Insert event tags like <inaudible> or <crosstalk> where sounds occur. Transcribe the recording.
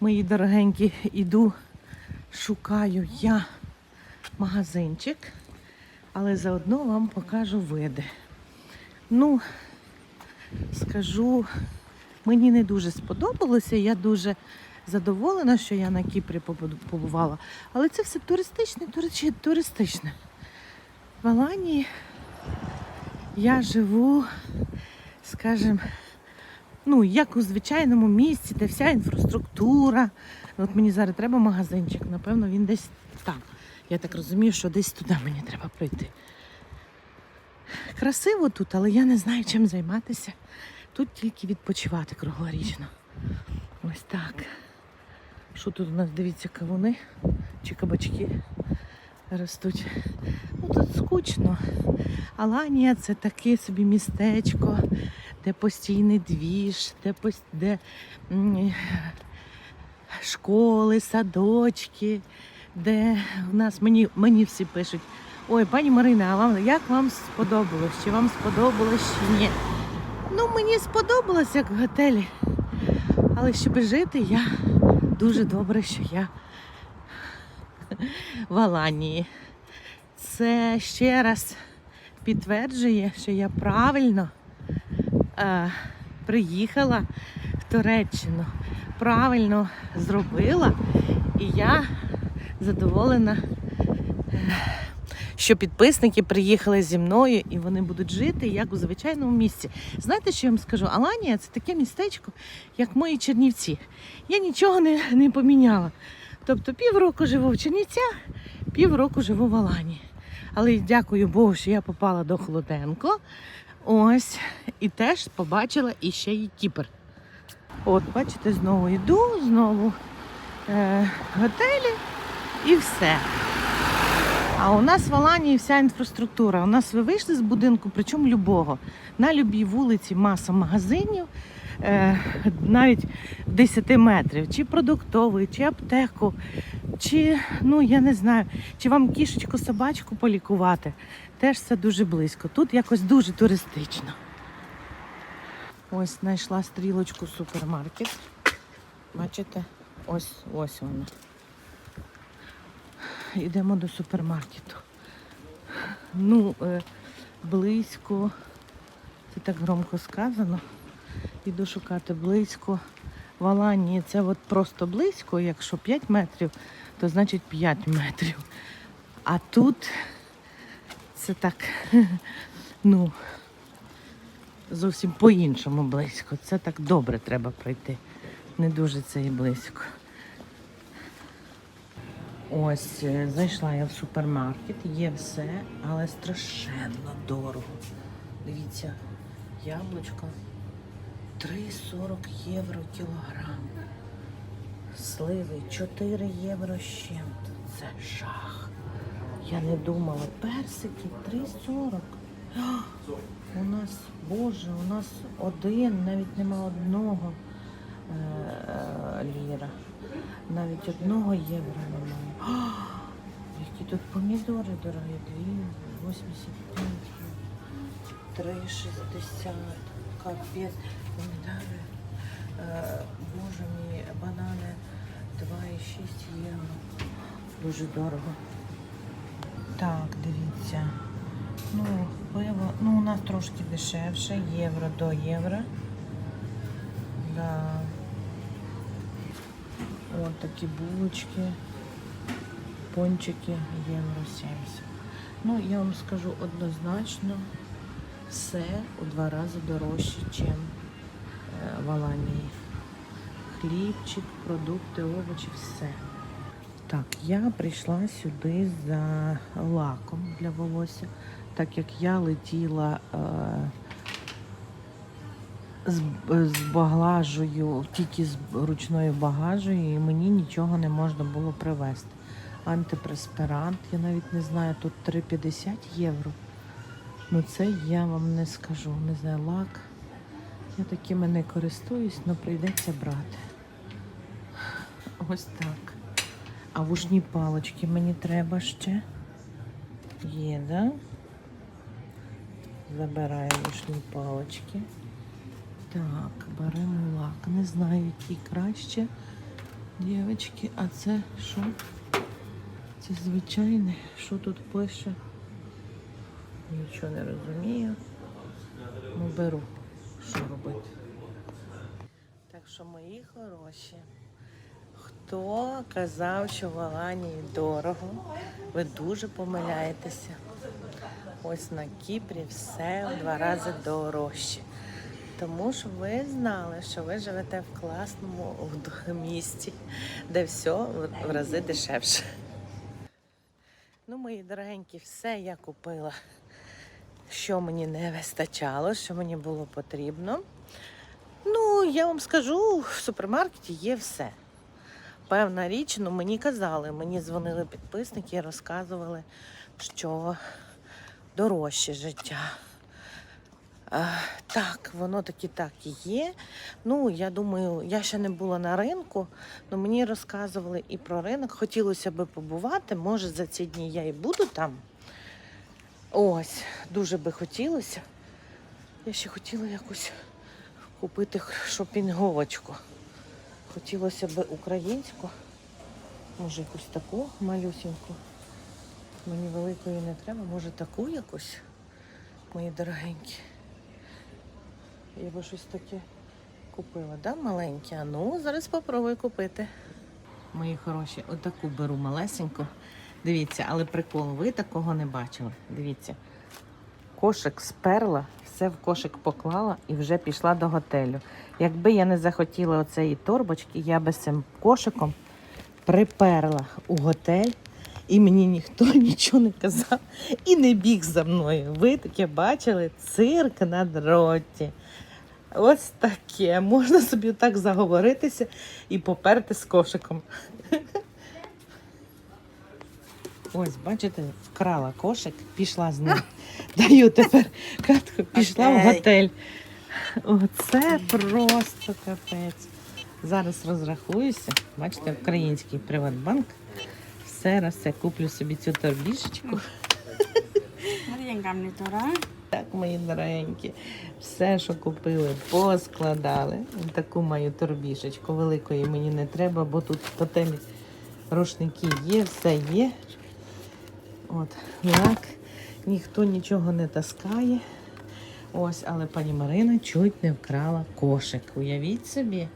мої дорогенькі, іду, шукаю я магазинчик, але заодно вам покажу види. Ну, скажу, мені не дуже сподобалося. Я дуже задоволена, що я на Кіпрі побувала. Але це все туристичне, тури- туристичне. В Аланії я живу, скажімо, ну, як у звичайному місці, де вся інфраструктура. От мені зараз треба магазинчик, напевно, він десь там. Я так розумію, що десь туди мені треба пройти. Красиво тут, але я не знаю, чим займатися. Тут тільки відпочивати круглорічно. Ось так. Що тут у нас, дивіться, кавуни чи кабачки ростуть. Ну тут скучно. Аланія це таке собі містечко, де постійний двіж, де, де школи, садочки, де в нас мені, мені всі пишуть. Ой, пані Марина, а вам як вам сподобалось? Чи вам сподобалось чи ні? Ну, мені сподобалось як в готелі. Але щоб жити, я дуже добре, що я в Аланії. Це ще раз підтверджує, що я правильно е, приїхала в Туреччину, правильно зробила, і я задоволена, е, що підписники приїхали зі мною і вони будуть жити як у звичайному місці. Знаєте, що я вам скажу? Аланія це таке містечко, як мої Чернівці. Я нічого не, не поміняла. Тобто півроку живу в Чернівцях, півроку живу в Аланії. Але дякую Богу, що я попала до Холоденко. Ось, і теж побачила іще й Кіпр. От, бачите, знову йду, знову е, готелі і все. А у нас в Аланії вся інфраструктура. У нас ви вийшли з будинку, причому любого. На любій вулиці маса магазинів, навіть 10 метрів, чи продуктовий, чи аптеку, чи, ну я не знаю, чи вам кішечку, собачку полікувати. Теж все дуже близько. Тут якось дуже туристично. Ось знайшла стрілочку супермаркет. Бачите? Ось ось вона. Йдемо до супермаркету. Ну, е, близько, це так громко сказано. Іду шукати близько. В це от просто близько, якщо 5 метрів, то значить 5 метрів. А тут це так, <laughs> ну, зовсім по-іншому близько. Це так добре треба пройти. Не дуже це і близько. Ось, е, зайшла я в супермаркет, є все, але страшенно дорого. Дивіться, яблучко 3,40 євро кілограм. Сливи 4 євро чим-то. Це жах. Я не думала. Персики 3,40. <gasps> У нас, Боже, у нас один, навіть нема одного е, е, ліра. Навіть одного євро немає. А, <gasps> які тут помідори дорогі, 2,85, 3,60, капець, помідори. Е, Боже мій, банани 2,6 євро. Дуже дорого. Так, дивіться. Ну, пиво, ну у нас трошки дешевше, євро до євро. Да. От такі булочки, пончики, євро 70. Ну, я вам скажу однозначно, все у два рази дорожче, ніж в Аланії. Хлібчик, продукти, овочі, все. Так, я прийшла сюди за лаком для волосся, так як я летіла е, з, з багажею, тільки з ручною багажею, і мені нічого не можна було привезти. Антипреспирант, я навіть не знаю, тут 3,50 євро. Ну це я вам не скажу. Не знаю, лак. Я такими не користуюсь, але прийдеться брати. Ось так. А вушні палочки мені треба ще. Є, да? Забираю вушні палочки. Так, беремо лак. Не знаю, який краще. Дівчатки, а це що? Це звичайне. Що тут пише? Нічого не розумію. Ну, беру. Що робити? Так що, мої хороші, хто казав, що в Аланії дорого, ви дуже помиляєтеся. Ось на Кіпрі все в два рази дорожче. Тому що ви знали, що ви живете в класному місті, де все в рази дешевше. Ну, мої дорогенькі, все я купила, що мені не вистачало, що мені було потрібно. Ну, я вам скажу, в супермаркеті є все. Певна річ, ну мені казали, мені дзвонили підписники і розказували, що дорожче життя. А, так, воно таки так і є. Ну, я думаю, я ще не була на ринку, але мені розказували і про ринок. Хотілося би побувати. Може, за ці дні я і буду там. Ось, дуже би хотілося. Я ще хотіла якусь купити шопінговочку. Хотілося б українську, може якусь таку малюсіньку. Мені великої не треба, може таку якусь, мої дорогенькі. Я би щось таке купила, да, маленьке? А ну, зараз спробую купити. Мої хороші, отаку беру малесеньку. Дивіться, але прикол, ви такого не бачили. Дивіться. Кошик сперла, все в кошик поклала і вже пішла до готелю. Якби я не захотіла оцеї торбочки, я би цим кошиком приперла у готель, і мені ніхто <laughs> нічого не казав і не біг за мною. Ви таке бачили? Цирк на дроті. Ось таке. Можна собі так заговоритися і поперти з кошиком. Ось, бачите, вкрала кошик, пішла з ним. <laughs> Даю тепер картку, пішла в готель. Оце просто капець. Зараз розрахуюся. Бачите, український Приватбанк. Все раз я куплю собі цю торбішечку. <laughs> Так, мої дорогенькі, все, що купили, поскладали. Таку мою торбішечку великої мені не треба, бо тут в тотемі рушники є, все є. От, лак, ніхто нічого не таскає. Ось, але пані Марина чуть не вкрала кошик. Уявіть собі.